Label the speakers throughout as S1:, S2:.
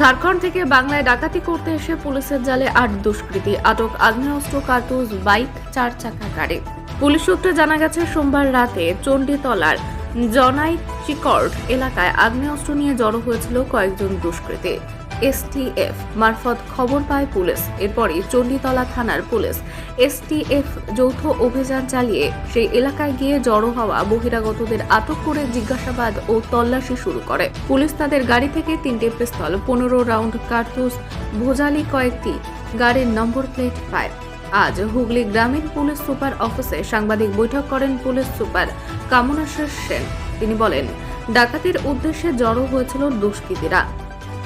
S1: ঝাড়খণ্ড থেকে বাংলায় ডাকাতি করতে এসে পুলিশের জালে আট দুষ্কৃতী। আটক আগ্নেয়াস্ত্র, কার্তুজ, বাইক, চার চাকা, গাড়ি। পুলিশ সূত্রে জানা গেছে, সোমবার রাতে চণ্ডীতলার জনাই চিকর্ড এলাকায় আগ্নেয়াস্ত্র নিয়ে জড়ো হয়েছিল কয়েকজন দুষ্কৃতী। এসটিএফ। মারফত খবর পায় পুলিশ। এরপরই চণ্ডীতলা থানার পুলিশ। এসটিএফ যৌথ অভিযান চালিয়ে সেই এলাকায় গিয়ে জড়ো হওয়া বহিরাগতদের আটক করে জিজ্ঞাসাবাদ ও তল্লাশি শুরু করে। পুলিশ তাদের গাড়ি থেকে তিনটি পিস্তল, পনেরো রাউন্ড কার্তুস ভোজালি কয়েকটি গাড়ির নম্বর প্লেট পায়। আজ হুগলি গ্রামীণ পুলিশ সুপার অফিসে সাংবাদিক বৈঠক করেন পুলিশ সুপার কামনাশের সেন। তিনি বলেন, ডাকাতির উদ্দেশ্যে জড়ো হয়েছিল দুষ্কৃতীরা।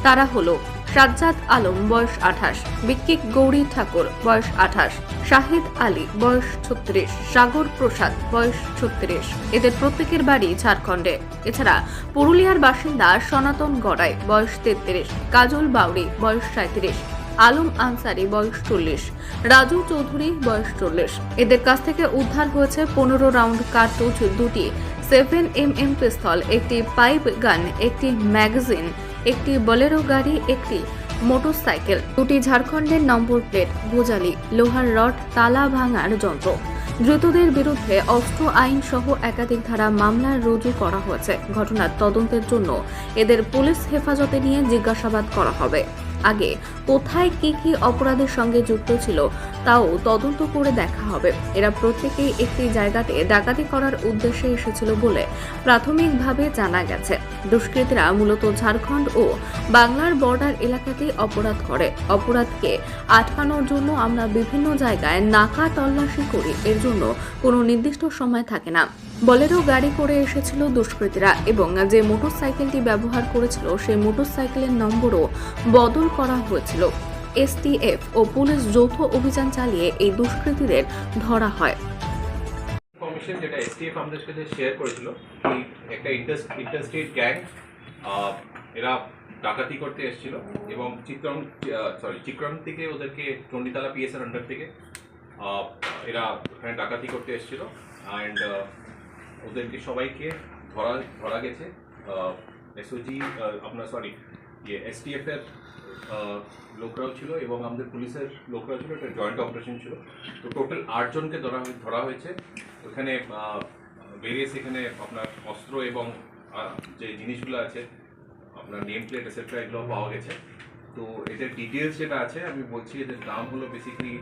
S1: তারা হলো সাজ্জাদ আলম, বয়স আঠাশ। বিক্কিক গৌরী ঠাকুর, বয়স আঠাশ। শাহিদ আলী, বয়স ছত্রিশ। সাগর প্রসাদ, বয়স ছত্রিশ। এদের প্রত্যেকের বাড়ি ঝাড়খণ্ডে। এছাড়া পুরুলিয়ার বাসিন্দা সনাতন গড়াই, বয়স তেত্রিশ। কাজল বাউরি বয়স সাঁত্রিশ আলম আনসারি, বয়স চল্লিশ। রাজু চৌধুরী, বয়স চল্লিশ। এদের কাছ থেকে উদ্ধার হয়েছে পনেরো রাউন্ড কার্তুজ দুটি। সেভেন এম এম পিস্তল, একটি পাইপ গান, একটি ম্যাগাজিন একটি বলেরো গাড়ি, একটি মোটরসাইকেল, দুটি ঝাড়খণ্ডের নম্বর প্লেট বোজালি লোহার রড, তালা ভাঙার যন্ত্র। ধৃতদের বিরুদ্ধে অস্ত্র আইন সহ একাধিক ধারা মামলা রুজু করা হয়েছে। ঘটনার তদন্তের জন্য এদের পুলিশ হেফাজতে নিয়ে জিজ্ঞাসাবাদ করা হবে। আগে কোথায় কি কি অপরাধের সঙ্গে যুক্ত ছিল, তাও তদন্ত করে দেখা হবে। এরা প্রত্যেকেই একটি জায়গাতে ডাকাতি করার উদ্দেশ্যে এসেছিল বলে প্রাথমিকভাবে জানা গেছে। দুষ্কৃতীরা মূলত ঝাড়খণ্ড ও বাংলার বর্ডার এলাকাতেই অপরাধ করে। অপরাধকে আটকানোর জন্য আমরা বিভিন্ন জায়গায় নাকা তল্লাশি করি, এর জন্য কোনো নির্দিষ্ট সময় থাকে না। বলেরও গাড়ি করে এসেছিল দুষ্কৃতীরা এবং যে মোটরসাইকেলটি ব্যবহার করেছিল, সেই মোটরসাইকেলের নম্বরও বদল করা হয়েছিল। এসটিএফ ও পুলিশ যৌথ অভিযান চালিয়ে এই দুষ্কৃতীদের ধরা হয়।
S2: ইনফরমেশন যেটা এসটিএফ আমাদের সাথে শেয়ার করেছিল একটা ইন্টার ইন্টারস্টেট গ্যাং এরা ডাকাতি করতে এসেছিল এবং চিত্রং সরি চিক্রম থেকে ওদেরকে চণ্ডীতলা পিএসের আন্ডার থেকে এরা ওখানে ডাকাতি করতে এসেছিল অ্যান্ড ওদেরকে সবাইকে ধরা ধরা গেছে। এসওজি আপনার সরি ইয়ে এসটিএফ এর আহ, লোকরাও ছিল এবং আমাদের পুলিশের লোকরাও ছিল এটা জয়েন্ট অপারেশন ছিল। তো টোটাল আটজনকে ধরা ধরা হয়েছে। ওখানে ভেরিয়াস এখানে আপনার অস্ত্র এবং যে জিনিসগুলো আছে, আপনার নেম প্লেট এসেট্রা এগুলো পাওয়া গেছে। তো এদের ডিটেলস যেটা আছে, আমি বলছি, এদের নাম হলো বেসিক্যালি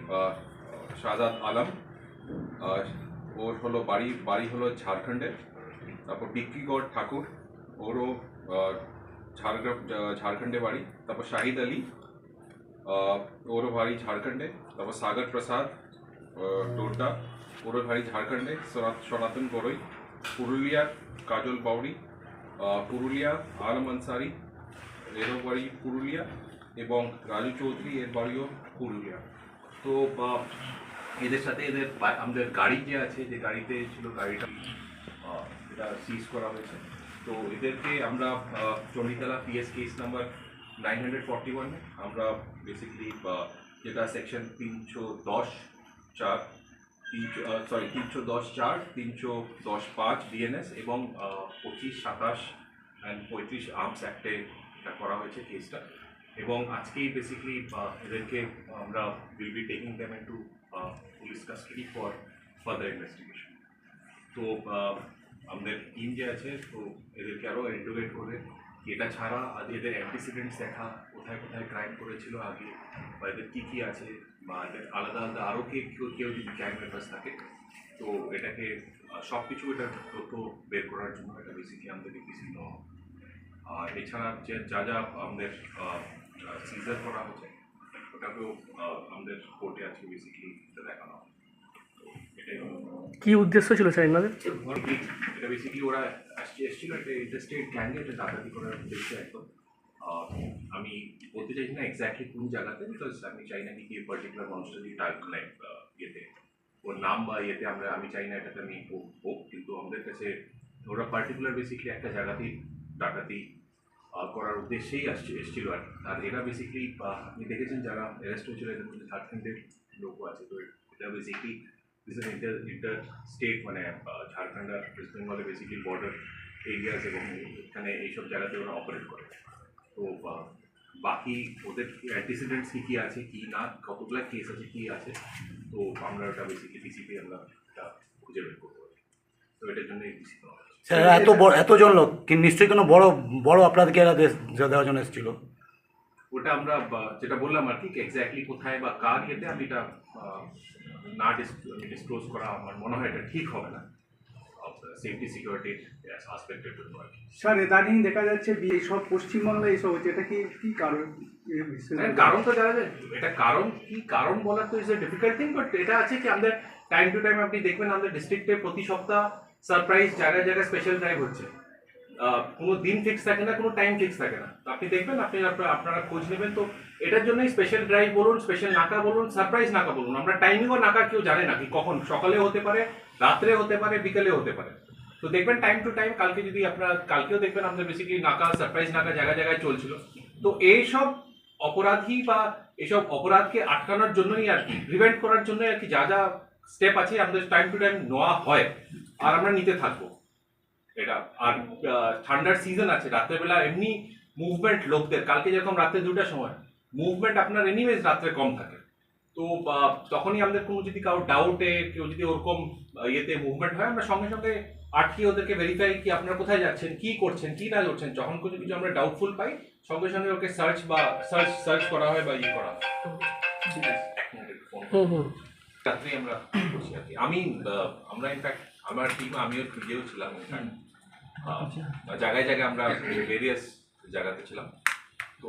S2: শাহজাদ আলম। ওর হলো বাড়ি বাড়ি হলো ঝাড়খণ্ডের। তারপর বিক্রিগড় ঠাকুর। ওরও ঝাড়গ্রাম ঝাড়খণ্ডে বাড়ি তারপর শাহিদ আলী ওরও বাড়ি ঝাড়খণ্ডে তারপর সাগর প্রসাদ আহ, ডোডা ওরও বাড়ি ঝাড়খণ্ডে সনাতন বড়ই পুরুলিয়ার কাজল বাউরি পুরুলিয়া আলম আনসারি এরও বাড়ি পুরুলিয়া এবং রাজু চৌধুরী এর বাড়িও পুরুলিয়া। তো এদের সাথে এদের আমাদের গাড়ি যে আছে যে গাড়িতে ছিল গাড়িটা এটা সিজ করা হয়েছে। তো এদেরকে আমরা Chanditala PS case number nine hundred forty ওয়ানে আমরা বেসিক্যালি যেটা সেকশন তিনশো দশ চার, তিনশো সরি তিনশো দশ চার, তিনশো দশ পাঁচ ডিএনএস এবং পঁচিশ সাতাশ অ্যান্ড পঁয়ত্রিশ আর্মস অ্যাক্টে করা হয়েছে কেসটা এবং আজকেই বেসিক্যালি এদেরকে আমরা will be taking them to police custody for further investigation তো আমাদের টিম যে আছে, তো এদেরকে আরও ইন্টোগেট করে এটা ছাড়া আজ এদের অ্যান্টিসিডেন্টস দেখা, কোথায় কোথায় ক্রাইম করেছিল আগে, বা এদের কী কী আছে, বা এদের আলাদা আলাদা আরও কে কেউ কেউ যদি গ্যাং মেম্বার্স থাকে, তো এটাকে সব কিছু এটা তথ্য বের করার জন্য এটা বেসিকলি আমাদের ডিপিসি নেওয়া আর এছাড়া যে যা যা আমাদের সিজার করা হচ্ছে, ওটাকেও আমাদের কোর্টে আজকে বেসিক্যালি দেখানো হলো
S3: কি উদ্দেশ্য ছিল স্যার এনাদের
S2: এটা বেসিক্যালি ওরা আসছে, এসেছিল একটা ইন্টারস্টেট গ্যাংয়ে এটা ডাকাতি করার উদ্দেশ্যে একদম। আমি বলতে চাইছি না এক্স্যাক্টলি কোন জায়গাতে বিকজ আমি চাই না কি পার্টিকুলার মানুষটা যদি টাইপ লাইক ইয়েতে। ওর নাম বা ইয়েতে আমরা, আমি চাই না এটাতে আমি হোক কিন্তু আমাদের কাছে ওরা পার্টিকুলার বেসিক্যালি একটা জায়গাতেই ডাকাতি করার উদ্দেশ্যেই আসছে, এসেছিল। আর আর এরা বেসিক্যালি আপনি দেখেছেন যারা অ্যারেস্ট হয়েছিল, এদের মধ্যে ঝাড়খণ্ডের লোকও আছে। তো এটা basically this is inter inter state মানে ঝাড়খণ্ড আর ওয়েস্ট বেঙ্গলে বেসিক্যালি বর্ডার এরিয়াস এবং এখানে এইসব জায়গাতে ওরা অপারেট করে। তো বাকি ওদের অ্যান্টিসিডেন্টস কি কি আছে কি না কতগুলো কেস আছে কি আছে তো আমরা ওটা বেসিক্যালি ডিসিপি আমরা এটা খুঁজে বের করব। তো এটার জন্য
S4: স্যার এত বড় এতজন লোক কি নিশ্চয়ই কোনো বড় বড় অপরাধকে এরা দেওয়ার জন্য এসেছিল?
S2: ওটা আমরা যেটা বললাম আর কি এক্স্যাক্টলি কোথায় বা কার ইয়েতে আমি এটা না ডিসক্লোজ করা আমার মনে হয় এটা ঠিক হবে না। সেফটি সিকিউরিটির আসপেক্টের জন্য আর কি
S5: স্যার ইদানিং দেখা যাচ্ছে বি- এইসব পশ্চিমবাংলায় এইসব হচ্ছে এটা কি কি কারণ?
S2: হ্যাঁ, কারণ তো জানা যায়। এটা কারণ কি? কারণ বলার তো is a difficult thing but এটা আছে কি আমাদের টাইম টু টাইম আপনি দেখবেন আমাদের ডিস্ট্রিক্টে প্রতি সপ্তাহ সারপ্রাইজ জায়গায় জায়গায় স্পেশাল ড্রাইভ হচ্ছে। কোনো দিন ফিক্স থাকে না, কোনো টাইম ফিক্স থাকে না। তো আপনি দেখবেন, আপনি আপনারা- খোঁজ নেবেন। তো এটার জন্যই স্পেশাল ড্রাইভ বলুন স্পেশাল নাকা বলুন সারপ্রাইজ নাকা বলুন। আমরা টাইমিংও নাকা কেউ জানে না কি কখন। সকালে হতে পারে, রাত্রে হতে পারে, বিকেলে হতে পারে। তো দেখবেন টাইম টু টাইম কালকে যদি আপনারা, কালকেও দেখবেন আমাদের বেসিক্যালি নাকা সারপ্রাইজ নাকা জায়গায় জায়গায় চলছিল। তো এইসব অপরাধী বা এসব অপরাধকে আটকানোর জন্যই আর কি প্রিভেন্ট করার জন্যই আর কি যা যা স্টেপ আছে, আমাদের টাইম টু টাইম নেওয়া হয়। আর আমরা নিতে থাকব। এটা আর ঠান্ডার সিজন আছে রাত্রেবেলা এমনি মুভমেন্ট লোকদের কালকে যেরকম রাত্রে দুটার সময় মুভমেন্ট আপনার এনিওয়েজ রাত্রে কম থাকে। তো তখনই আমাদের কোনো যদি কারও ডাউটে কেউ যদি ওরকম ইয়েতে মুভমেন্ট হয় আমরা সঙ্গে সঙ্গে আটকে ওদেরকে ভেরিফাই কি আপনারা কোথায় যাচ্ছেন কি করছেন কি না করছেন যখন কোনো কিছু আমরা ডাউটফুল পাই সঙ্গে সঙ্গে ওকে সার্চ বা সার্চ সার্চ করা হয় বা ইয়ে করা হয়। ঠিক আছে রাত্রি আমরা করছি আর কি। আমি আমরা ইনফ্যাক্ট আমার টিম আমিও নিজেও ছিলাম ইনফ্যাক্ট জায়গায় জায়গায় আমরা ভেরিয়াস জায়গাতে ছিলাম। তো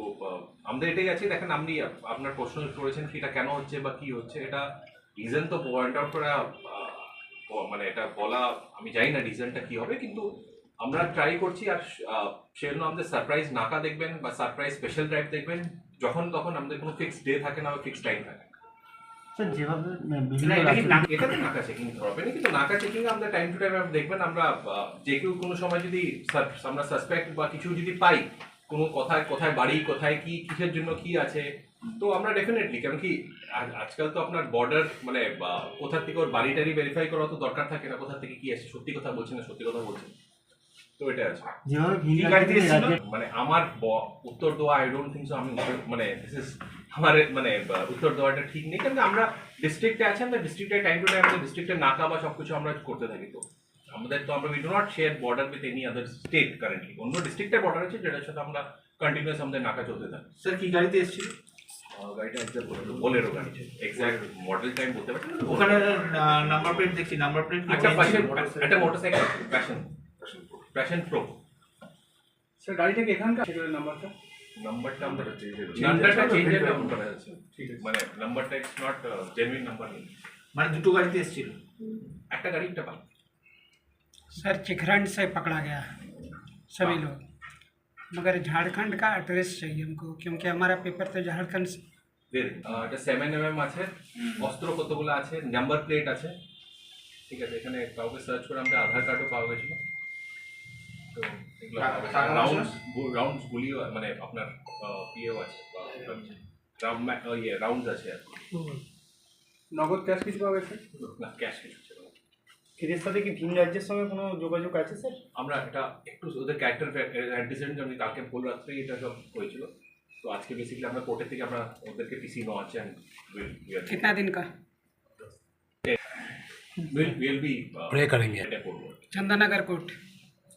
S2: আমাদের এটাই আছে দেখেন আপনি আপনার প্রশ্ন করেছেন কি এটা কেন হচ্ছে বা কি হচ্ছে এটা রিজন তো পয়েন্ট আউট করা মানে এটা বলা আমি জানি না রিজনটা কি হবে কিন্তু আমরা ট্রাই করছি আর সেজন্য আমাদের সারপ্রাইজ নাকা দেখবেন বা সারপ্রাইজ স্পেশাল ড্রাইভ দেখবেন যখন তখন আমাদের কোনো ফিক্সড ডে থাকে না বা ফিক্সড টাইম থাকে।
S6: যেভাবে
S2: না,
S6: বিভিন্ন
S2: এটা কি
S6: রাজ্যে-
S2: না- এটাতে নাকা চেকিং হবে না কিন্তু নাকা চেকিং আমরা টাইম টু টাইম দেখবেন আমরা যে কেউ কোনো সময় যদি আমরা সাসপেক্ট বা কিছু যদি পাই কোনো কোথায় কোথায় বাড়ি কোথায় কি কিসের জন্য কি আছে তো আমরা ডেফিনেটলি কারণ কি আজকাল তো আপনার বর্ডার মানে কোথা থেকে ওর বাড়ি টাড়ি ভেরিফাই করা তো দরকার থাকে না কোথা থেকে কি আসছে সত্যি কথা বলছে না সত্যি কথা বলছে তো এটা আছে। মানে আমার উত্তর দেওয়া আই ডোন্ট থিঙ্ক সো আমি উত্তর- মানে আমার মানে বা, উত্তর দেওয়াটা ঠিক নেই কারণ আমরা ডিস্ট্রিক্টে আছি আমরা ডিস্ট্রিক্টে টাইম টু টাইম আমাদের ডিস্ট্রিক্টের নাকা বা সবকিছু আমরা করতে থাকি তো। আমাদের তো আমরা we do not share border with any other state currently অন্য ডিস্ট্রিক্টের বর্ডার আছে যেটার সাথে আমরা কন্টিনিউয়াস আমাদের নাকা চলতে থাকি।
S7: স্যার কি গাড়িতে এসেছিল?
S2: আহ, গাড়িটা একজাক্ট বোলেরো গাড়ি এক্সাক্ট মডেল টাইম বলতে পারছি না।
S7: ওখানে নাম্বার প্লেট দেখছি নাম্বার প্লেট
S2: একটা পাশে একটা motorcycle Passion Passion Pro
S5: sir গাড়িটা কি এখানকার? সেগুলোর নাম্বারটা
S2: নাম্বারটা আমরা নাম্বারটা চেঞ্জের নাম্বার করা যাচ্ছে
S5: ঠিক আছে
S2: মানে নাম্বারটা ইটস নট জেনুইন নাম্বার নেই
S7: মানে দুটো গাড়িতে এসেছিল
S2: একটা গাড়ি একটা পাই
S8: सर चिखरंड से पकड़ा गया है सभी लोग मगर झारखंड का एड्रेस चाहिए हमको क्योंकि हमारा पेपर तो झारखंड से
S2: দেন এটা সেভেন এম এম আছে অস্ত্র কতগুলো আছে নাম্বার প্লেট আছে ঠিক আছে এখানে কাউকে সার্চ করে আমাদের আধার কার্ডও পাওয়া গেছিল তো এগুলো রাউন্ডস গুলিও মানে আপনার ইয়েও আছে ইয়ে রাউন্ডস আছে আর
S5: নগদ ক্যাশ কিছু পাবে
S2: না ক্যাশ কিছু
S3: এদের সাথে কি ভিন রাজ্যের সঙ্গে কোনো যোগাযোগ আছে স্যার
S2: আমরা এটা একটু ওদের ক্যারেক্টার অ্যান্টিসিডেন্ট আমি কালকে ভোল রাত্রেই এটা সব হয়েছিল तो आज के बेसिकली हमारा कोटे থেকে আমরা ওদেরকে টিসি লঞ্চ এন্ড
S8: कितना दिन का
S2: विल
S4: विल बी
S2: प्रे करेंगे
S8: चंदनगर कोर्ट